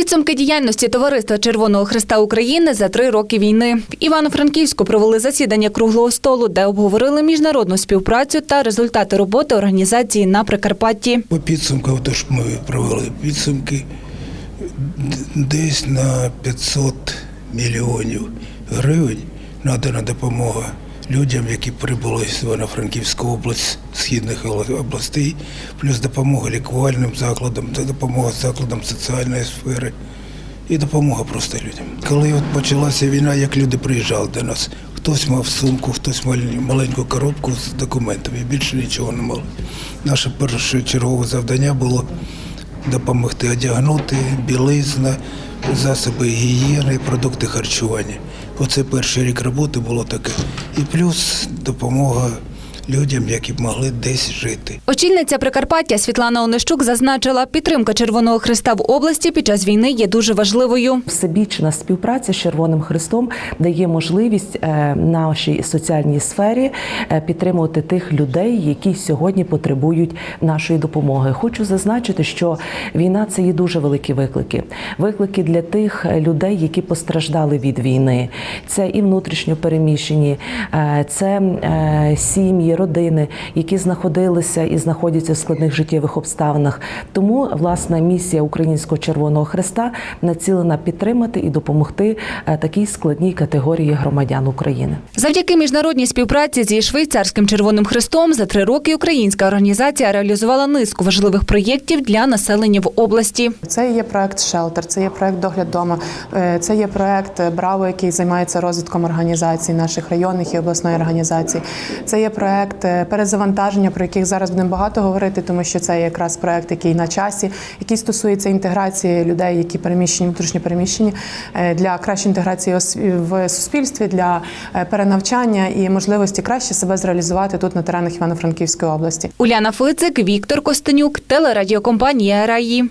Підсумки діяльності товариства Червоного Христа України за три роки війни. В Івано-Франківську провели засідання круглого столу, де обговорили міжнародну співпрацю та результати роботи організації на Прикарпатті. По підсумкам, тож ми провели підсумки десь на 500 мільйонів гривень надана допомога людям, які прибули з Івано-Франківську область, східних областей, плюс допомога лікувальним закладам, допомога закладам соціальної сфери і допомога просто людям. Коли от почалася війна, як люди приїжджали до нас, хтось мав сумку, хтось маленьку коробку з документами, більше нічого не мали. Наше першочергове завдання було допомогти одягнути, білизна, засоби гігієни, продукти харчування. Оце перший рік роботи було таке. І плюс допомога людям, які б могли десь жити. Очільниця Прикарпаття Світлана Онищук зазначила, підтримка Червоного Христа в області під час війни є дуже важливою. Всебічна співпраця з Червоним Христом дає можливість е, нашій соціальній сфері е, підтримувати тих людей, які сьогодні потребують нашої допомоги. Хочу зазначити, що війна це є дуже великі виклики. Виклики для тих людей, які постраждали від війни. Це і внутрішньо переміщені, е, це сім'ї, родини, які знаходилися і знаходяться в складних життєвих обставинах. Тому власне місія Українського Червоного Христа націлена підтримати і допомогти е, такій складній категорії громадян України. Завдяки міжнародній співпраці зі швейцарським Червоним Христом за три роки українська організація реалізувала низку важливих проєктів для населення в області. Це є проект Шелтер, це є проект Догляд дома, е, це є проект Браво, який займається розвитком організацій наших районних і обласної організації. Це є проект е, перезавантаження, про яких зараз будемо багато говорити, тому що це якраз проект, який на часі, який стосується інтеграції людей, які переміщені, внутрішньо переміщені, е, для кращої інтеграції в суспільстві, для е, перенавчання і можливості краще себе зреалізувати тут на теренах Івано-Франківської області. Уляна Фицик, Віктор Костенюк, телерадіокомпанія Раї.